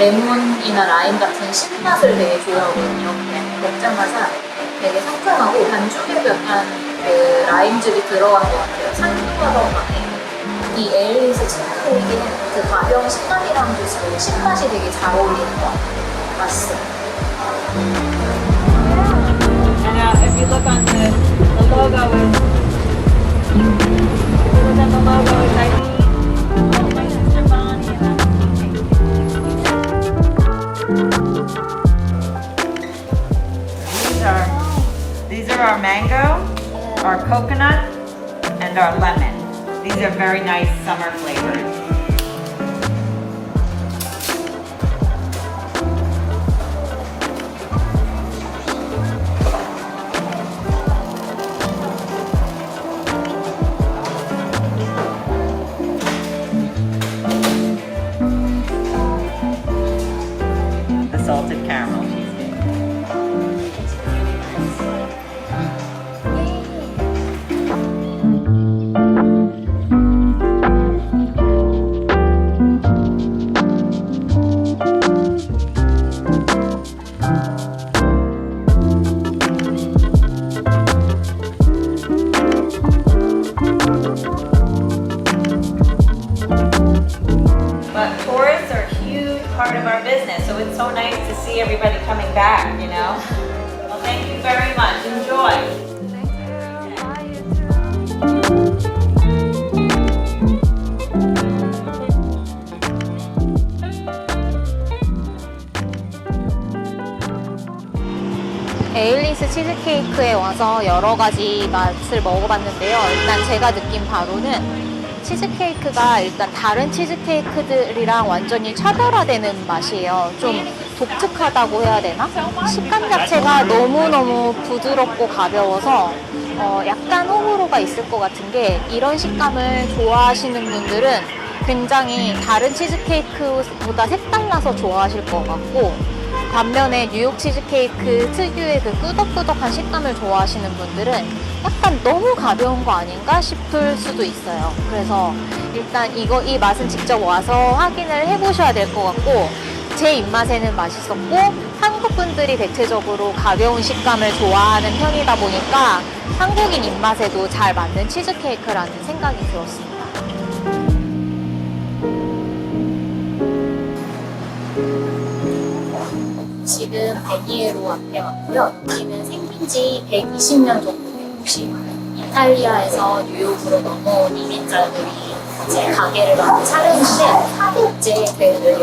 레몬이나 라임 같은 신맛을 되게 좋아하거든요. 그냥 먹자마자 되게 상큼하고 반죽에도 약간 그 라임즙이 들어간 것 같아요. 상큼하던가 이 에일리스 치즈케이크는 그 가벼운 식감이랑도 지금 신맛이 되게 잘 어울리는 것 같아요. 맛있어요. And uh, our mango, our coconut, and our lemon. These are very nice summer flavored. See everybody coming back, you know? Well, thank you very much. Enjoy. 에일리스 치즈케이크에 와서 여러 가지 맛을 먹어봤는데요. 일단 제가 느낀 바로는 치즈케이크가 일단 다른 치즈케이크들이랑 완전히 차별화되는 맛이에요. 좀 독특하다고 해야 되나? 식감 자체가 너무너무 부드럽고 가벼워서 어, 약간 호불호가 있을 것 같은 게 이런 식감을 좋아하시는 분들은 굉장히 다른 치즈케이크보다 색달라서 좋아하실 것 같고 반면에 뉴욕 치즈케이크 특유의 그 끄덕끄덕한 식감을 좋아하시는 분들은 약간 너무 가벼운 거 아닌가 싶을 수도 있어요. 그래서 일단 이거 이 맛은 직접 와서 확인을 해보셔야 될 것 같고 제 입맛에는 맛있었고 한국 분들이 대체적으로 가벼운 식감을 좋아하는 편이다 보니까 한국인 입맛에도 잘 맞는 치즈케이크라는 생각이 들었습니다. 지금 베니에로 앞에 왔고요. 여기는 생긴 지 120년 정도 된 곳이에요. 이탈리아에서 뉴욕으로 넘어온 이민자들이 이제 가게를 많이 차렸는데 400째 되들이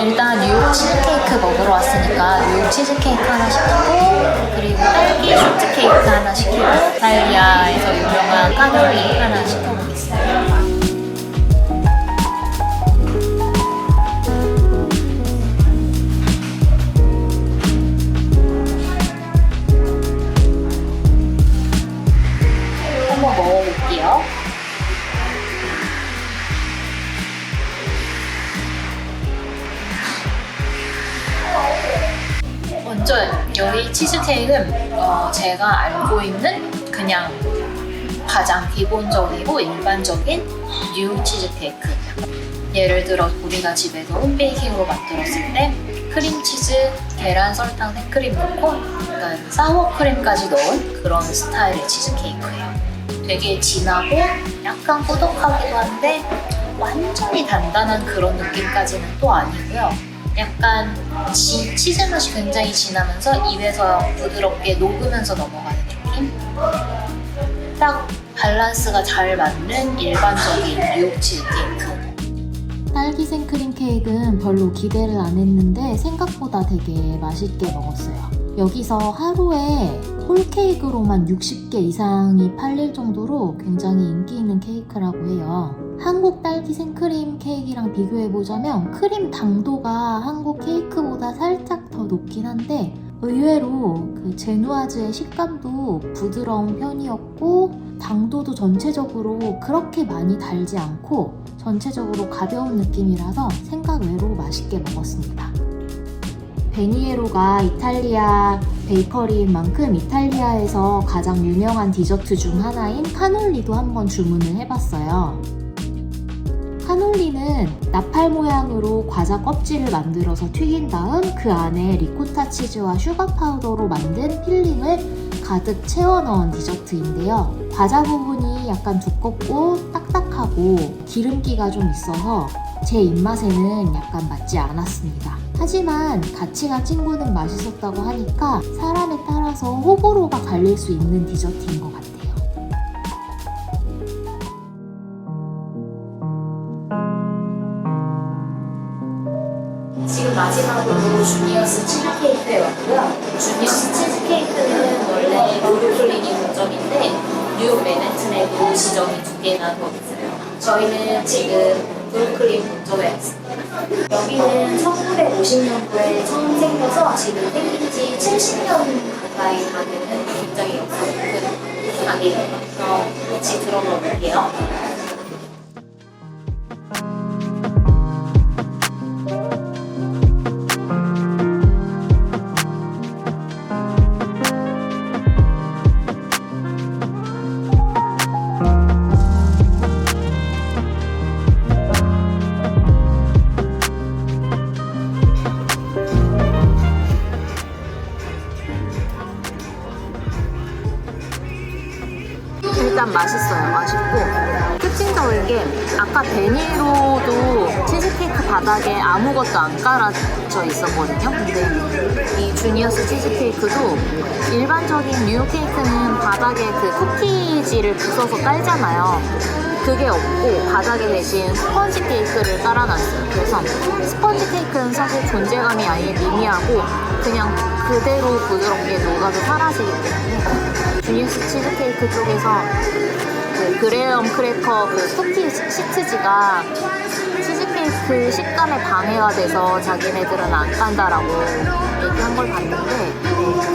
일단 뉴욕 치즈케이크 먹으러 왔으니까 뉴욕 치즈케이크 하나 시키고 그리고 딸기 소트 케이크 하나 시키고 이탈리아에서 유명한 카놀리 하나 시켜보 가장 기본적이고 일반적인 뉴 치즈케이크. 예를 들어 우리가 집에서 홈베이킹으로 만들었을 때 크림치즈, 계란, 설탕, 생크림 넣고 약간 사워크림까지 넣은 그런 스타일의 치즈케이크예요. 되게 진하고 약간 꾸덕하기도 한데 완전히 단단한 그런 느낌까지는 또 아니고요. 약간 지- 치즈 맛이 굉장히 진하면서 입에서 부드럽게 녹으면서 넘어가는 느낌? 딱 밸런스가 잘 맞는 일반적인 뉴욕 치즈 케이크. 딸기 생크림 케이크는 별로 기대를 안 했는데 생각보다 되게 맛있게 먹었어요. 여기서 하루에 홀 케이크로만 60개 이상이 팔릴 정도로 굉장히 인기 있는 케이크라고 해요. 한국 딸기 생크림 케이크랑 비교해보자면 크림 당도가 한국 케이크보다 살짝 더 높긴 한데 의외로 그 제누아즈의 식감도 부드러운 편이었고 당도도 전체적으로 그렇게 많이 달지 않고 전체적으로 가벼운 느낌이라서 생각 외로 맛있게 먹었습니다. 베니에로가 이탈리아 베이커리인 만큼 이탈리아에서 가장 유명한 디저트 중 하나인 카놀리도 한번 주문을 해봤어요. 카놀리는 나팔 모양으로 과자 껍질을 만들어서 튀긴 다음 그 안에 리코타 치즈와 슈가 파우더로 만든 필링을 가득 채워 넣은 디저트인데요. 과자 부분이 약간 두껍고 딱딱하고 기름기가 좀 있어서 제 입맛에는 약간 맞지 않았습니다. 하지만 같이 간 친구는 맛있었다고 하니까 사람에 따라서 호불호가 갈릴 수 있는 디저트인 것 같아요. 마지막으로 주니어스 치즈 케이크에 왔고요. 주니어스 치즈 케이크는 원래 브루클린이 본점인데 뉴욕 맨해튼에도 지점이 두 개나 더 있어요. 저희는 지금 브루클린 본점에 왔습니다. 여기는 1950년도에 처음 생겨서 지금 생긴 지 70년 가까이 다 되는 굉장히 역사 깊은 가게예요. 그래서 같이 들어가 볼게요. 일단 맛있어요. 맛있고 특징적인 게 아까 베니로도 치즈케이크 바닥에 아무것도 안 깔아져 있었거든요. 근데 이 주니어스 치즈케이크도 일반적인 뉴욕 케이크는 바닥에 그 쿠키지를 부숴서 깔잖아요. 그게 없고 바닥에 대신 스펀지 케이크를 깔아놨어요. 그래서 스펀지 케이크는 사실 존재감이 아예 미미하고 그냥 그대로 부드럽게 녹아서 사라지기 때문에 주니어스 치즈케이크 쪽에서 그 그레엄 크래커 그 쿠키 시- 시트지가 치즈케이크 식감에 방해가 돼서 자기네들은 안 깐다라고 얘기한 걸 봤는데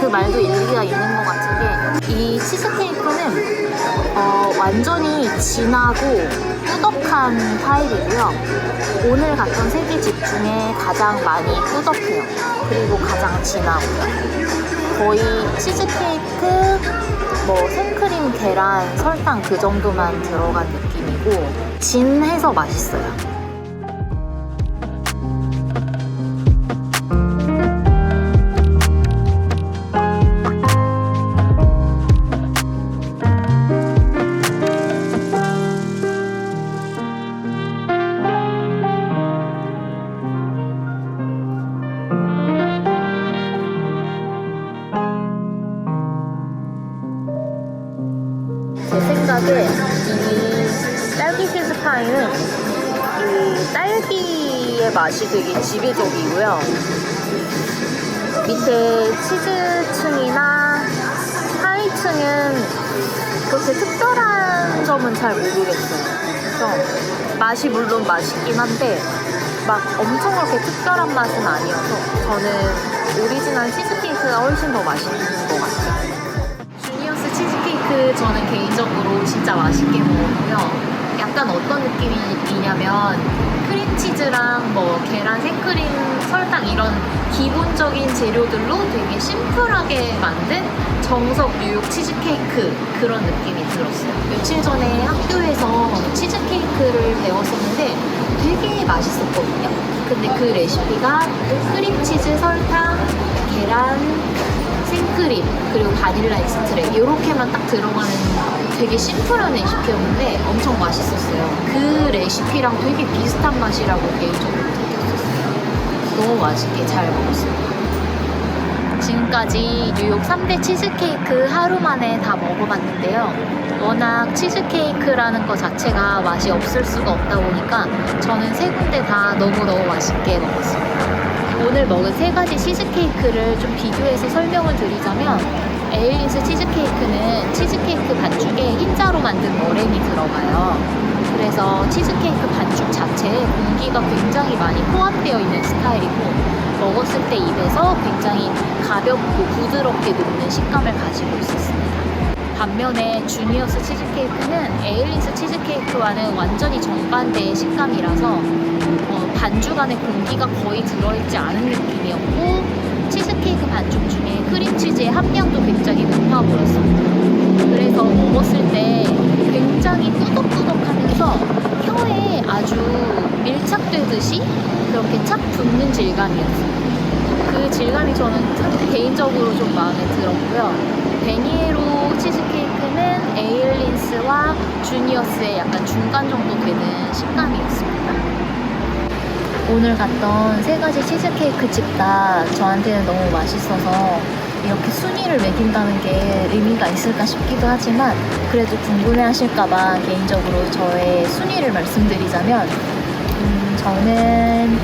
그 말도 일리가 있는 것 같은 게 이 치즈케이크는 어, 완전히 진하고 꾸덕한 타입이고요. 오늘 갔던 세개집 중에 가장 많이 꾸덕해요. 그리고 가장 진하고요. 거의 치즈케이크, 뭐 생크림, 계란, 설탕 그 정도만 들어간 느낌이고 진해서 맛있어요. 지배족이고요. 밑에 치즈층이나 하이층은 그렇게 특별한 점은 잘 모르겠어요. 그래서 맛이 물론 맛있긴 한데 막 엄청 그렇게 특별한 맛은 아니어서 저는 오리지널 치즈케이크가 훨씬 더 맛있는 것 같아요. 주니어스 치즈케이크 저는 개인적으로 진짜 맛있게 먹었고요. 약간 어떤 느낌이냐면 크림치즈랑 뭐 계란, 생크림, 설탕 이런 기본적인 재료들로 되게 심플하게 만든 정석 뉴욕 치즈케이크 그런 느낌이 들었어요. 며칠 전에 학교에서 치즈케이크를 배웠었는데 되게 맛있었거든요. 근데 그 레시피가 크림치즈, 설탕, 계란, 생크림 그리고 바닐라 엑스트랙 이렇게만 딱 들어가는 되게 심플한 레시피였는데 엄청 맛있었어요. 그 레시피랑 되게 비슷한 맛이라고 개인적으로 느꼈었어요. 너무 맛있게 잘 먹었어요. 지금까지 뉴욕 3대 치즈케이크 하루 만에 다 먹어봤는데요. 워낙 치즈케이크라는 것 자체가 맛이 없을 수가 없다 보니까 저는 세 군데 다 너무너무 맛있게 먹었습니다. 오늘 먹은 세 가지 치즈케이크를 좀 비교해서 설명을 드리자면 에일린스 치즈케이크는 치즈케이크 반죽에 흰자로 만든 머랭이 들어가요. 그래서 치즈케이크 반죽 자체에 공기가 굉장히 많이 포함되어 있는 스타일이고 먹었을 때 입에서 굉장히 가볍고 부드럽게 녹는 식감을 가지고 있었습니다. 반면에 주니어스 치즈케이크는 에일린스 치즈케이크와는 완전히 정반대의 식감이라서 어, 반죽 안에 공기가 거의 들어있지 않은 느낌이었고 치즈케이크 반죽 중에 크림치즈의 함량도 굉장히 높아 보였습니다. 그래서 먹었을 때 굉장히 꾸덕꾸덕하면서 혀에 아주 밀착되듯이 그렇게 착 붙는 질감이었어요. 그 질감이 저는 참 개인적으로 좀 마음에 들었고요. 베니에로 치즈케이크는 에일린스와 주니어스의 약간 중간 정도 되는 식감이었습니다. 오늘 갔던 세 가지 치즈케이크 집 다 저한테는 너무 맛있어서 이렇게 순위를 매긴다는 게 의미가 있을까 싶기도 하지만 그래도 궁금해 하실까봐 개인적으로 저의 순위를 말씀드리자면 음, 저는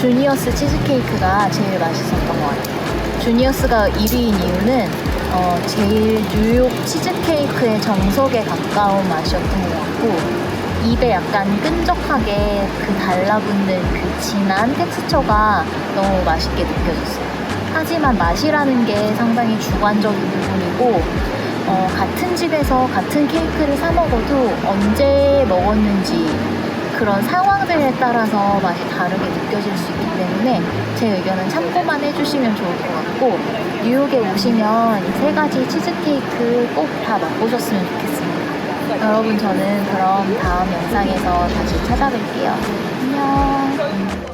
주니어스 치즈케이크가 제일 맛있었던 것 같아요. 주니어스가 1위인 이유는 어, 제일 뉴욕 치즈케이크의 정석에 가까운 맛이었던 것 같고 입에 약간 끈적하게 그 달라붙는 그 진한 텍스처가 너무 맛있게 느껴졌어요. 하지만 맛이라는 게 상당히 주관적인 부분이고 어, 같은 집에서 같은 케이크를 사 먹어도 언제 먹었는지 그런 상황들에 따라서 맛이 다르게 느껴질 수 있기 때문에 제 의견은 참고만 해주시면 좋을 것 같고 뉴욕에 오시면 이 세 가지 치즈케이크 꼭 다 맛보셨으면 좋겠습니다. 여러분 저는 그럼 다음 영상에서 다시 찾아뵐게요. 안녕.